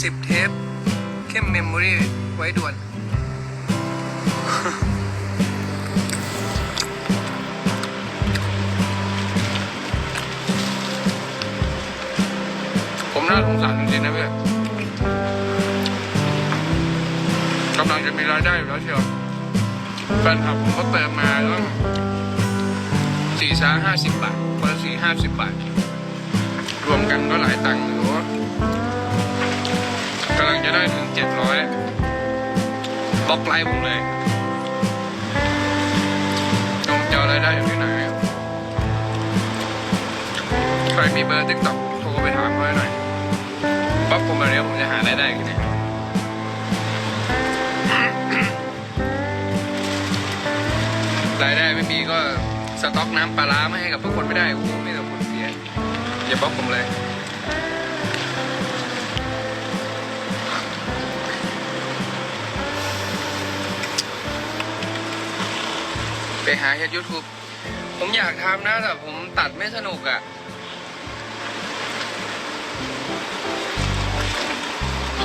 สิบเทป เข้มเมมโมรี่ไว้ด่วน ผมน่าสงสารจริงๆนะเพื่อนกำลังจะมีรายได้อยู่แล้วเชียวแฟนคลับผมก็เติมมาต้องสี่สาห้าสิบบาทคนละสี่ห้าสิบบาท รวมกันก็หลายตังค์หรือยู่กังจะได้ถึงเจ็ดร้อยบล็อกไลฟ์ผมเลยต้องเจอรายได้อยู่ที่ไหนใครมีเบอร์ติ๊กต็อกโทรไปถามเขาให้หน่อยป๊อปผมมาเนี้ผมจะหารายได้กันเนี่ยรายได้ไม่มีก็สต็อกน้ำปลาร้าไม่ให้กับทุกคนไม่ได้โอ้ไม่แต่คนเสียอย่าบล็อกผมเลย หาเฮ็ดยูทูบผมอยากทำนะแต่ผมตัดไม่สนุกอะ่ะ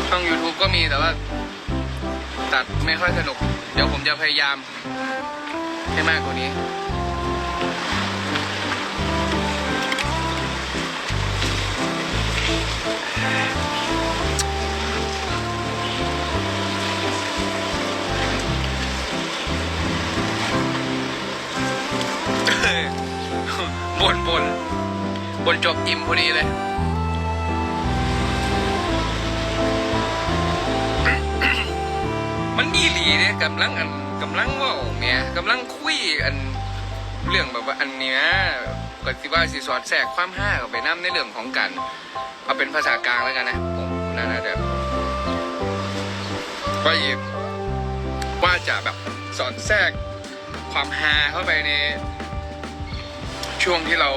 ช่อง YouTube ก็มีแต่ว่า ตัดไม่ค่อยสนุก เดี๋ยวผมจะพยายามให้มากกว่านี้ บนบนบนจบอิ่มพอดีเลยมันอีหลีเนี่ยกำลังอันกำลังว่าเมียกำลังคุยอันเรื่องแบบว่าอันเนี้ยก็สิว่าสิสอดแทรกความห้ากับไปน้ำในเรื่องของกันเอาเป็นภาษากลางแล้วกันนะผมนั่นนะว่าอีกว่าจะแบบสอดแทรกความฮาเข้าไปใน ช่วงที่เรา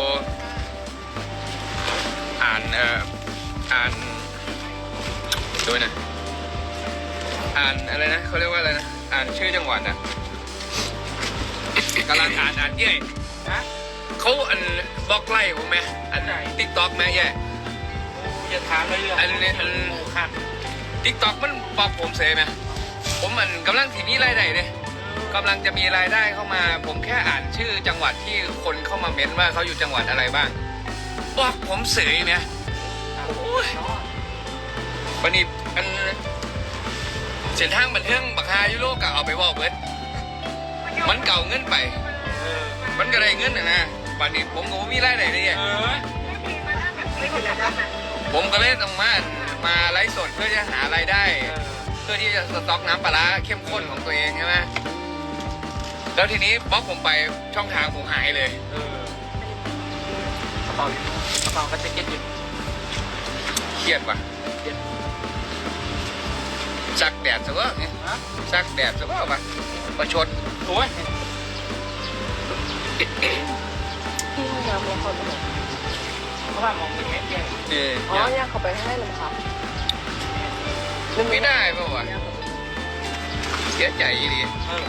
อ่านเอ่ออ่านด้วยนะอ่านอะไรนะเขาเรียกว่าอะไรนะอ่านชื่อจังหวัดอะกำลังอ่านอ่านเย่ฮะเขาอันบล็อกไล่ผมไหมอันไหนติ๊กต็อกไหมเย่อย่าถามเลยเรื่องอันนี้อันโอ้ขาดติ๊กต็อกมันบล็อกผมเสียไหมผมมันกำลังทีนี้รายได้เนี่ย กำลังจะมีรายได้เข้ามา ผมแค่อ่านชื่อจังหวัดที่คนเข้ามาเม้นว่าเขาอยู่จังหวัดอะไรบ้างบอกผมเสยเนี่ยโอ้ยวันนี้อันเส้นทางบันเทิงบักฮายุโรกะเอาไปบอกเบิดมันเก่าเงินไป มันก็ได้เงินนะนะวันนี้ผมก็บ่มีรายได้เลยผมก็เลยต้องมามาไลฟ์สดเพื่อจะหารายได้ เพื่อที่จะสต็อกน้ำปลาร้าเข้มข้นของตัวเองใช่ไหม แล้วทีนี้บล็อกผมไปช่องทางผมหายเลย เออกระเป๋ากระเป๋าก็จะเก็ตอยู่เครียดว่ะซักแดดซะวะเนี่ยฮะซักแดดซะวะวะประชดโอ้ยที่ห้องน้ำแล้วเขาจะบอกเพราะว่ามองเป็นเม็ดเดียวเอออ๋อยังเขาไปให้เลยครับไม่ได้ป่าวะเสียใจดี เออ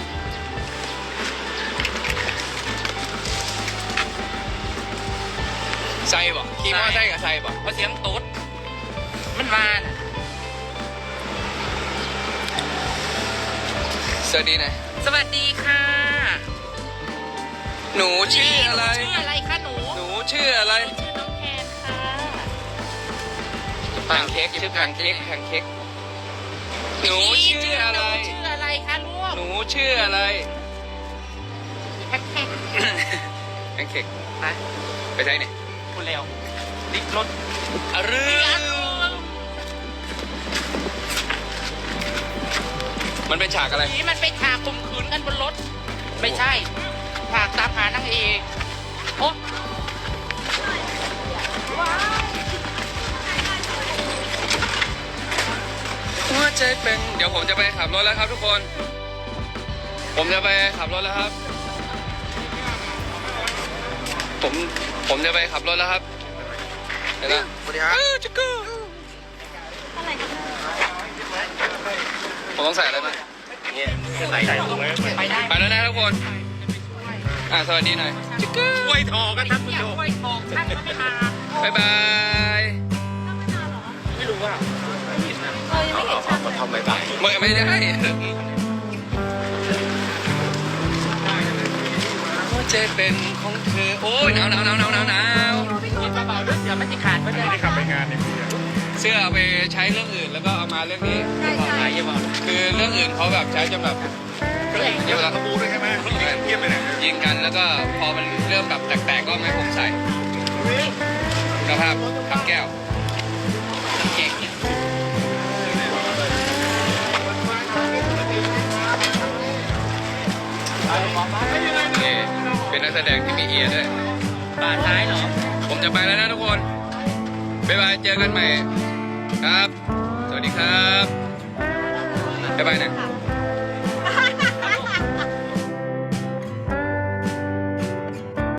ใส่บ่ขี่มอไซค์กับใส่บ่เพราะเสียงตูดมันมาน่ะสวัสดีหนะสวัสดีค่ะ หนูชื่ออะไร ชื่ออะไรคะหนูหนูชื่ออะไร ชื่อน้องแคนค่ะแพนเค้กชื่อแพนเค้กแพนเค้กหนูชื่ออะไรชื่ออะไรคะลูกหนูชื่ออะไรแพ็คแพ็คแพนเค้กนะไปใช้เนี่ย พูดแล้วลิกรถอรืมันเป็นฉากอะไร นี่มันไปฉากข่มขืนกันบนรถ ไม่ใช่ฉากตามหานางเอกโอ้หัวใจเป็น เดี๋ยวผมจะไปขับรถแล้วครับทุกคน ผมจะไปขับรถแล้วครับ ผมผมจะไปขับรถแล้วครับเดี๋ยวนะสวัสดีครับเออจักรผมต้องใส่อะไรบ้างไปได้ไปแล้วนะทุกคน อ่าสวัสดีหน่อยจักรกล้วยทองกันท่านผู้ชมกล้วยทองท่านก็ไม่มาบ๊ายบายไม่รู้ว่าไม่เห็นนะมาทำใหม่ไม่ไม่ได้หัวใจเป็นของเธอ เสื้อเอาไปใช้เรื่องอื่น แล้วก็เอามาเรื่องนี้ใช่ใช่อย่าบอกคือเรื่องอื่นเขาแบบใช้จนแบบเยอะแล้วขบูด้วยใช่ไหมเทียบไปไหนยิงกันแล้วก็พอมันเริ่มแบบแตกๆก็ไม่ให้ผมใส่คุณภาพคำแก้วเก่งเนี่ยนี่เป็นนักแสดงที่มีเอียร์ด้วยบาดซ้ายเหรอ ผมจะไปแล้วนะทุกคน บ๊ายบาย เจอกันใหม่ ครับ สวัสดีครับบ๊ายบายนะ